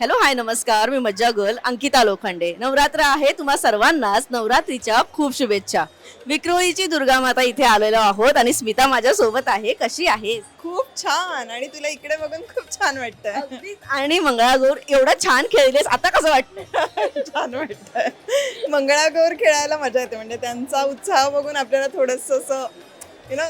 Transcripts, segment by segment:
Hello hi नमस्कार. मी मज्जा girl Ankita Lokhande. Navratra आहे तुम्हा सर्वांनाच नवरात्रीच्या खूप शुभेच्छा. विक्रोळीची दुर्गा माता इथे आलेलो आहोत आणि स्मिता माझ्या सोबत आहे. कशी आहे? खूप छान. आणि तुला इकडे बघून खूप छान वाटतंय. आणि मंगळागौर एवढं छान खेळलेस आता कसं वाटतं छान वाटतंय. मंगळागौर खेळायला मजा येते. म्हणजे त्यांचा उत्साह बघून आपल्याला थोडस असं यु नो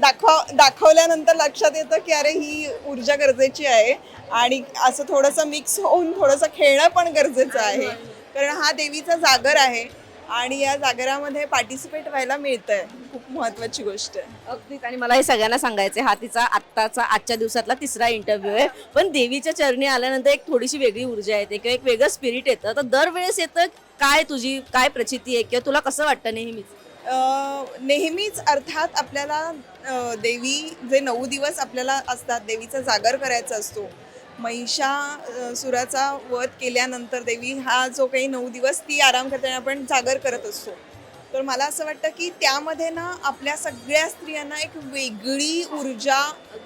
दाखव दाखवल्यानंतर लक्षात येतं की अरे ही ऊर्जा गरजेची आहे. आणि असं थोडंसं मिक्स होऊन थोडंसं खेळणं पण गरजेचं आहे. कारण हा देवीचा जागर आहे. आणि या जागरामध्ये पार्टिसिपेट व्हायला मिळतंय. खूप महत्वाची गोष्ट आहे. अगदीच. आणि मला हे सगळ्यांना सांगायचं हा तिचा आत्ताचा आजच्या दिवसातला तिसरा इंटरव्ह्यू आहे. पण देवीच्या चरणी आल्यानंतर एक थोडीशी वेगळी ऊर्जा येते किंवा एक वेगळं स्पिरिट येतं. तर दरवेळेस येतं काय तुझी काय प्रचिती आहे? किंवा तुला कसं वाटतं नेहमीच? नेहमीच अर्थात आपल्याला देवी जे नऊ दिवस आपल्याला असतात देवीचा जागर करायचा असतो. महिषा सुराचा वध केल्यानंतर देवी हा जो काही नऊ दिवस ती आराम करते आपण जागर करत असतो. तर मला असं वाटतं की त्यामध्ये ना आपल्या सगळ्या स्त्रियांना एक वेगळी ऊर्जा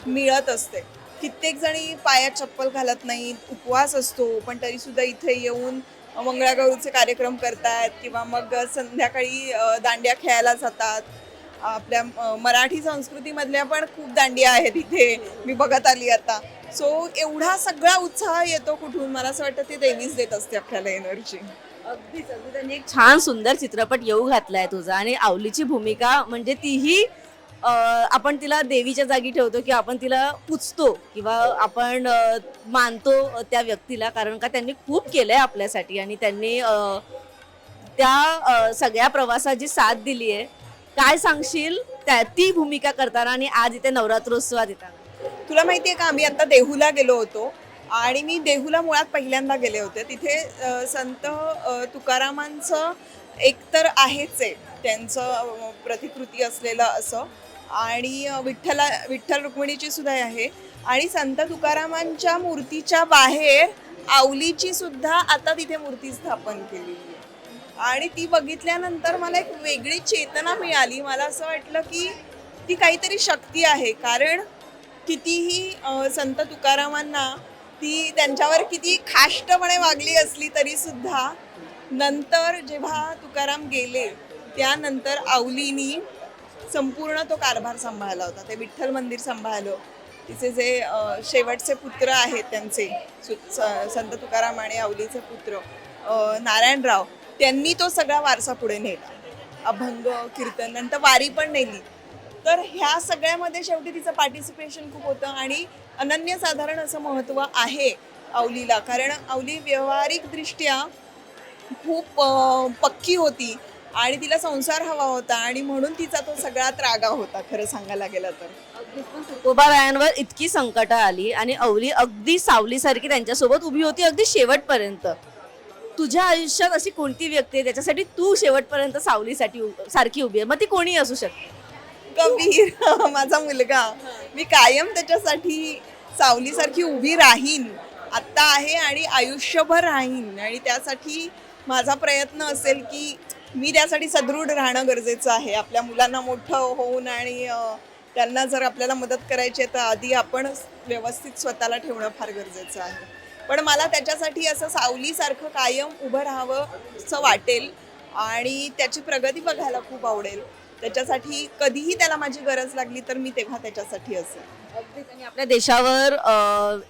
मिळत असते. कित्येक जणी पायात चप्पल घालत नाहीत उपवास असतो पण तरीसुद्धा इथे येऊन मंगळागौरीचे कार्यक्रम करतात किंवा मग संध्याकाळी दांड्या खेळायला जातात. आपल्या मराठी संस्कृतीमधल्या पण खूप दांडिया आहेत इथे. मी बघत आली आता. सो एवढा सगळा उत्साह येतो कुठून? मला असं वाटतं ते देवीच देत असते आपल्याला एनर्जी अगदीच अगदी त्यांनी एक छान सुंदर चित्रपट येऊ घातलाय तुझा. आणि आवलीची भूमिका म्हणजे तीही आपण तिला देवीच्या जागी ठेवतो किंवा आपण तिला पुजतो किंवा आपण मानतो त्या व्यक्तीला कारण का त्यांनी खूप केलंय आपल्यासाठी आणि त्यांनी त्या सगळ्या प्रवासात जी साथ दिली आहे काय सांगशील? त्या ती भूमिका करताना आणि आज इथे नवरात्रोत्सवात येताना. तुला माहिती आहे का आम्ही आता देहूला गेलो होतो आणि मी देहूला मुळात पहिल्यांदा गेले होते. तिथे संत तुकारामांचं एकतर आहेच आहे त्यांचं प्रतिकृती असलेलं असं. आणि विठ्ठला विठ्ठल रुक्मिणीची सुद्धा आहे. आणि संत तुकारामांच्या मूर्तीच्या बाहेर आवलीची सुद्धा आता तिथे मूर्ती स्थापन केली आणि ती बघितल्यानंतर मला एक वेगळी चेतना मिळाली. मला असं वाटलं की ती काहीतरी शक्ती आहे. कारण कितीही संत तुकारामांना ती त्यांच्यावर किती खाष्टपणे वागली असली तरी सुद्धा नंतर जेव्हा तुकाराम गेले त्यानंतर आवलीनी संपूर्ण तो कारभार सांभाळला होता. ते विठ्ठल मंदिर सांभाळलं. तिचे जे शेवटचे पुत्र आहेत त्यांचे सु- संत तुकाराम आणि आवलीचे पुत्र नारायणराव त्यांनी तो सगळा वारसा पुढे नेला. अभंग कीर्तन नंतर वारी पण नेली. तर ह्या सगळ्यामध्ये शेवटी तिचं पार्टिसिपेशन खूप होतं आणि अनन्यसाधारण असं महत्त्व आहे आवलीला. कारण आवली व्यावहारिकदृष्ट्या खूप पक्की होती. आणि तिला संसार हवा होता आणि म्हणून तिचा तो सगळा त्रागा होता खरं सांगायला गेलं तर. तुकोबारायांवर इतकी संकट आली आणि अवली अगदी सावलीसारखी त्यांच्यासोबत उभी होती अगदी शेवटपर्यंत. तुझ्या आयुष्यात अशी कोणती व्यक्ती आहे त्याच्यासाठी तू शेवटपर्यंत सावलीसाठी सारखी उभी आहे? मग ती कोणी असू शकते. कबीर माझा मुलगा. मी कायम त्याच्यासाठी सावलीसारखी उभी राहीन. आत्ता आहे आणि आयुष्यभर राहीन. आणि त्यासाठी माझा प्रयत्न असेल की मी त्यासाठी सदृढ राहणं गरजेचं आहे. आपल्या मुलांना मोठं होऊन आणि त्यांना जर आपल्याला मदत करायची आहे तर आधी आपण व्यवस्थित स्वतःला ठेवणं फार गरजेचं आहे. पण मला त्याच्यासाठी असं सावलीसारखं कायम उभं राहावं असं वाटेल आणि त्याची प्रगती बघायला खूप आवडेल. त्याच्यासाठी कधीही त्याला माझी गरज लागली तर मी तेव्हा त्याच्यासाठी असेल. आणि आपल्या देशावर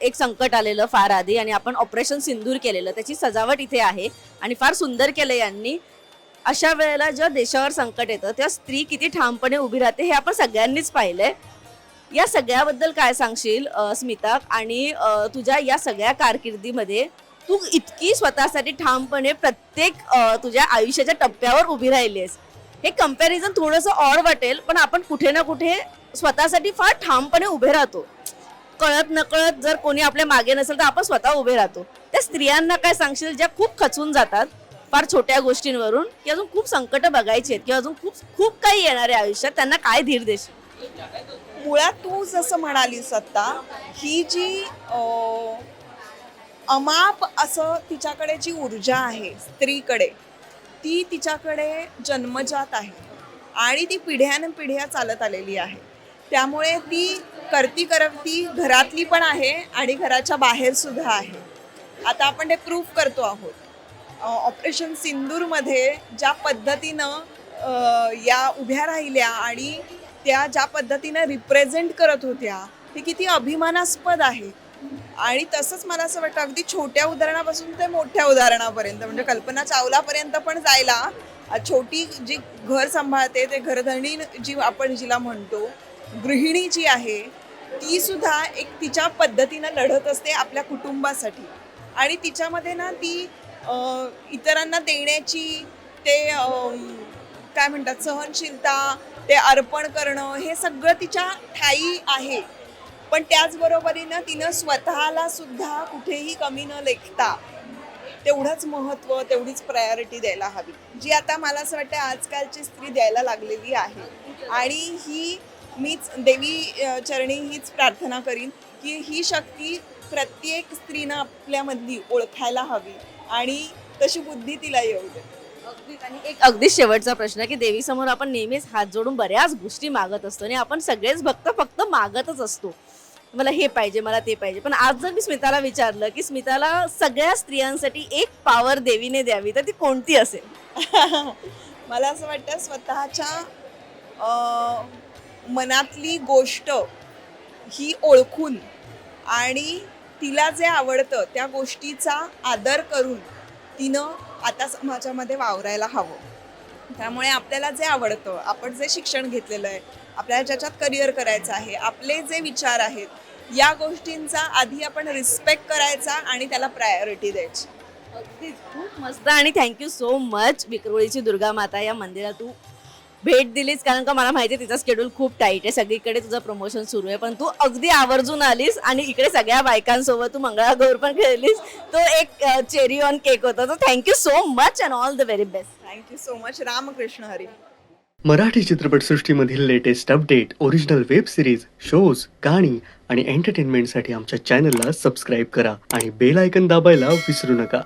एक संकट आलेलं फार आधी आणि आपण ऑपरेशन सिंदूर केलेलं त्याची सजावट इथे आहे आणि फार सुंदर केलं यांनी. अशा वेळेला जेव्हा देशावर संकट येतं तेव्हा स्त्री किती ठामपणे उभी राहते हे आपण सगळ्यांनीच पाहिलंय. या सगळ्याबद्दल काय सांगशील स्मिता? आणि तुझ्या या सगळ्या कारकिर्दीमध्ये तू इतकी स्वतःसाठी ठामपणे प्रत्येक तुझ्या आयुष्याच्या टप्प्यावर उभी राहिलीस हे कंपॅरिझन थोडंसं ऑड वाटेल पण आपण कुठे ना कुठे स्वतःसाठी फार ठामपणे उभे राहतो. कळत नकळत जर कोणी आपल्या मागे नसेल तर आपण स्वतः उभे राहतो. त्या स्त्रियांना काय सांगशील ज्या खूप खचून जातात? फार छोट्या गोष्टींवरून की अजून खूप संकट बघायची आहेत किंवा अजून खूप खूप काही येणार आहे आयुष्यात त्यांना काय धीर देशील? मुळात तू जसं म्हणालीस आता ही जी अमाप असं तिच्याकडे जी ऊर्जा आहे स्त्रीकडे ती तिच्याकडे जन्मजात आहे आणि ती पिढ्यान पिढ्या चालत आलेली आहे. त्यामुळे ती करती करती घरातली पण आहे आणि घराच्या बाहेर सुद्धा आहे. आता आपण ते प्रूफ करतो आहोत. ऑपरेशन सिंदूरमध्ये ज्या पद्धतीनं या उभ्या राहिल्या आणि त्या ज्या पद्धतीनं रिप्रेझेंट करत होत्या ते किती अभिमानास्पद आहे. आणि तसंच मला असं वाटतं अगदी छोट्या उदाहरणापासून ते मोठ्या उदाहरणापर्यंत म्हणजे कल्पना चावलापर्यंत पण जायला छोटी जी घर सांभाळते ते घरधणी जी आपण जिला म्हणतो गृहिणी जी आहे ती सुद्धा एक तिच्या पद्धतीनं लढत असते आपल्या कुटुंबासाठी. आणि तिच्यामध्ये ना ती इतरांना देण्याची ते काय म्हणतात सहनशीलता ते अर्पण करणं हे सगळं तिच्या ठाई आहे. पण त्याचबरोबरीनं तिनं स्वतःला सुद्धा कुठेही कमी न लेखता तेवढंच महत्त्व तेवढीच प्रायोरिटी द्यायला हवी जी आता मला असं वाटतं आजकालची स्त्री द्यायला लागलेली आहे. आणि ही मीच देवी चरणी हीच प्रार्थना करीन की ही शक्ती प्रत्येक स्त्रीनं आपल्यामधली ओळखायला हवी. आणि तशी बुद्धी तिला येऊ दे. आणि एक अगदीच शेवटचा प्रश्न की देवी समोर आपण नेहमीच हात जोडून बऱ्याच गोष्टी मागत असतो आणि आपण सगळेच भक्त फक्त मागतच असतो. मला हे पाहिजे मला ते पाहिजे. पण आज जर मी स्मिताला विचारलं की स्मिताला सगळ्या स्त्रियांसाठी एक पावर देवीने द्यावी तर ती कोणती असेल? मला असं वाटतं स्वतःच्या मनातली गोष्ट ही ओळखून आणि तिला जे आवडतं त्या गोष्टीचा आदर करून तिनं आता समाजामध्ये वावरायला हवं. त्यामुळे आपल्याला जे आवडतं आपण जे शिक्षण घेतलेलं आहे आपल्याला ज्याच्यात करिअर करायचं आहे आपले जे विचार आहेत या गोष्टींचा आधी आपण रिस्पेक्ट करायचा आणि त्याला प्रायोरिटी द्यायची. अगदीच. खूप मस्त आणि थँक्यू सो मच विक्रोळीची दुर्गा माता या मंदिरात तू भेट दिलीस कारण का मला माहिती आहे तिचा स्केड्यूल खूप टाईट आहे. सगळीकडे तुझं प्रमोशन सुरू आहे. पण तू अगदी आवर्जून आलीस आणि इकडे सगळ्या बायकांसोबत तू मंगळागौर पण खेळलीस. तो एक चेरी ऑन केक होता. तर thank you so much and all the very best thank you so much Ramakrishna Hari Marathi चित्रपटसृष्टीमधील latest update original web series shows गाणी आणि एंटरटेनमेंटसाठी आमच्या चॅनलला सबस्क्राईब करा आणि बेल आयकन दाबायला विसरू नका.